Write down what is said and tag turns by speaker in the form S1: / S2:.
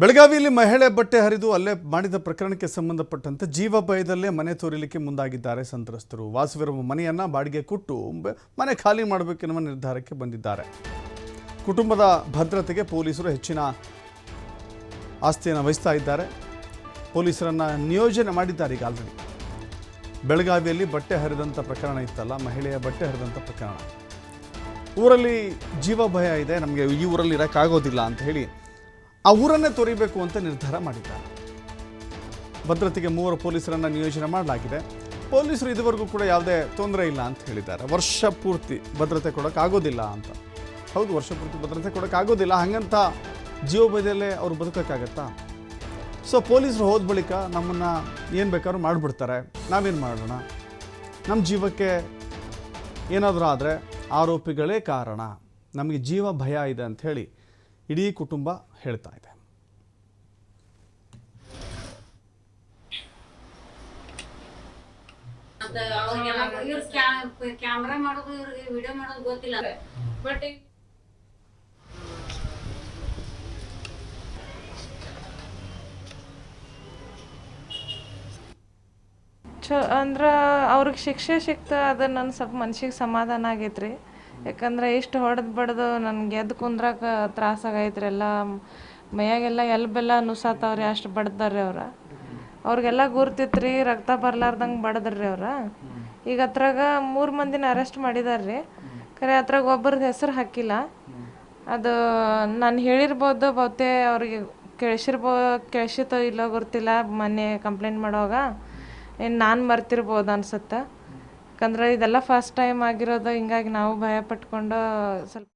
S1: ಬೆಳಗಾವಿಯಲ್ಲಿ ಮಹಿಳೆ ಬಟ್ಟೆ ಹರಿದು ಅಲ್ಲೇ ಮಾಡಿದ ಪ್ರಕರಣಕ್ಕೆ ಸಂಬಂಧಪಟ್ಟಂತೆ ಜೀವ ಭಯದಲ್ಲೇ ಮನೆ ತೋರಿಲಿಕ್ಕೆ ಮುಂದಾಗಿದ್ದಾರೆ ಸಂತ್ರಸ್ತರು. ವಾಸವಿರುವ ಮನೆಯನ್ನ ಬಾಡಿಗೆ ಕೊಟ್ಟು ಮನೆ ಖಾಲಿ ಮಾಡಬೇಕೆನ್ನುವ ನಿರ್ಧಾರಕ್ಕೆ ಬಂದಿದ್ದಾರೆ. ಕುಟುಂಬದ ಭದ್ರತೆಗೆ ಪೊಲೀಸರು ಹೆಚ್ಚಿನ ಆಸ್ತಿಯನ್ನು ವಹಿಸ್ತಾ ಇದ್ದಾರೆ. ಪೊಲೀಸರನ್ನ ನಿಯೋಜನೆ ಮಾಡಿದ್ದಾರೆ ಈಗ ಆಲ್ರೆಡಿ ಬೆಳಗಾವಿಯಲ್ಲಿ ಬಟ್ಟೆ ಹರಿದಂಥ ಪ್ರಕರಣ ಇತ್ತಲ್ಲ, ಮಹಿಳೆಯ ಬಟ್ಟೆ ಹರಿದಂಥ ಪ್ರಕರಣ. ಊರಲ್ಲಿ ಜೀವ ಭಯ ಇದೆ, ನಮಗೆ ಈ ಊರಲ್ಲಿ ಇರೋಕ್ಕಾಗೋದಿಲ್ಲ ಅಂತ ಹೇಳಿ ಆ ಊರನ್ನೇ ತೊರಿಬೇಕು ಅಂತ ನಿರ್ಧಾರ ಮಾಡಿದ್ದಾರೆ. ಭದ್ರತೆಗೆ ಮೂವರು ಪೊಲೀಸರನ್ನು ನಿಯೋಜನೆ ಮಾಡಲಾಗಿದೆ. ಪೊಲೀಸರು ಇದುವರೆಗೂ ಕೂಡ ಯಾವುದೇ ತೊಂದರೆ ಇಲ್ಲ ಅಂತ ಹೇಳಿದ್ದಾರೆ. ವರ್ಷ ಪೂರ್ತಿ ಭದ್ರತೆ ಕೊಡೋಕ್ಕಾಗೋದಿಲ್ಲ ಅಂತ. ಹೌದು, ವರ್ಷ ಪೂರ್ತಿ ಭದ್ರತೆ ಕೊಡೋಕ್ಕಾಗೋದಿಲ್ಲ ಹಾಗಂತ ಜೀವ ಬದಿಯಲ್ಲೇ ಅವ್ರು ಬದುಕೋಕ್ಕಾಗತ್ತಾ? ಸೊ ಪೊಲೀಸರು ಹೋದ ಬಳಿಕ ನಮ್ಮನ್ನು ಏನು ಬೇಕಾದ್ರೂ ಮಾಡಿಬಿಡ್ತಾರೆ. ನಾವೇನು ಮಾಡೋಣ? ನಮ್ಮ ಜೀವಕ್ಕೆ ಏನಾದರೂ ಆದರೆ ಆರೋಪಿಗಳೇ ಕಾರಣ. ನಮಗೆ ಜೀವ ಭಯ ಇದೆ ಅಂತ ಹೇಳಿ ಇಡೀ ಕುಟುಂಬ ಹೇಳ್ತಾ ಇದೆ.
S2: ಕ್ಯಾಮ್ರಾ ಮಾಡೋದು ಇವ್ರಿಗೆ ವಿಡಿಯೋ ಮಾಡೋದು ಗೊತ್ತಿಲ್ಲ. ಬಟ್
S3: ಚ ಅಂದ್ರೆ ಅವ್ರಿಗೆ ಶಿಕ್ಷೆ ಸಿಕ್ತ ಅದು ನನ್ನ ಸ್ವಲ್ಪ ಮನ್ಸಿಗೆ ಸಮಾಧಾನ ಆಗೈತ್ರಿ. ಯಾಕಂದ್ರೆ ಇಷ್ಟು ಹೊಡೆದು ಬಡ್ದು ನನ್ಗೆ ಎದ್ದು ಕುಂದ್ರಾಕ ತ್ರಾಸಾಗೈತ್ರಿ ಎಲ್ಲ. ಮೈಯಾಗೆಲ್ಲ ಎಲ್ಬೆಲ್ಲ ನುಸಾತಾವ್ರಿ, ಅಷ್ಟು ಬಡ್ದಾರ್ರಿ ಅವ್ರು. ಅವ್ರಿಗೆಲ್ಲ ಗುರ್ತಿತ್ರಿ, ರಕ್ತ ಬರ್ಲಾರ್ದಂಗೆ ಬಡದ್ರಿ ಅವ್ರು. ಈಗ ಅದ್ರಾಗ ಮೂರು ಮಂದಿನ ಅರೆಸ್ಟ್ ಮಾಡಿದಾರ್ರಿ. ಖರೆ ಅದ್ರಾಗ ಒಬ್ಬರದ್ದು ಹೆಸರು ಹಾಕಿಲ್ಲ. ಅದು ನಾನು ಹೇಳಿರ್ಬೋದು, ಬಹುತೇ ಅವ್ರಿಗೆ ಕೇಳಿಸಿರ್ಬೋ ಕೇಳಿಸಿತೋ ಇಲ್ಲೋ ಗೊತ್ತಿಲ್ಲ ಮೊನ್ನೆ ಕಂಪ್ಲೇಂಟ್ ಮಾಡುವಾಗ. ಏನು ನಾನು ಮರ್ತಿರ್ಬೋದು ಅನ್ಸುತ್ತೆ. ಯಾಕಂದ್ರೆ ಇದೆಲ್ಲ ಫಸ್ಟ್ ಟೈಮ್ ಆಗಿರೋದು ಹಿಂಗಾಗಿ ನಾವು ಭಯ ಪಟ್ಕೊಂಡು ಸ್ವಲ್ಪ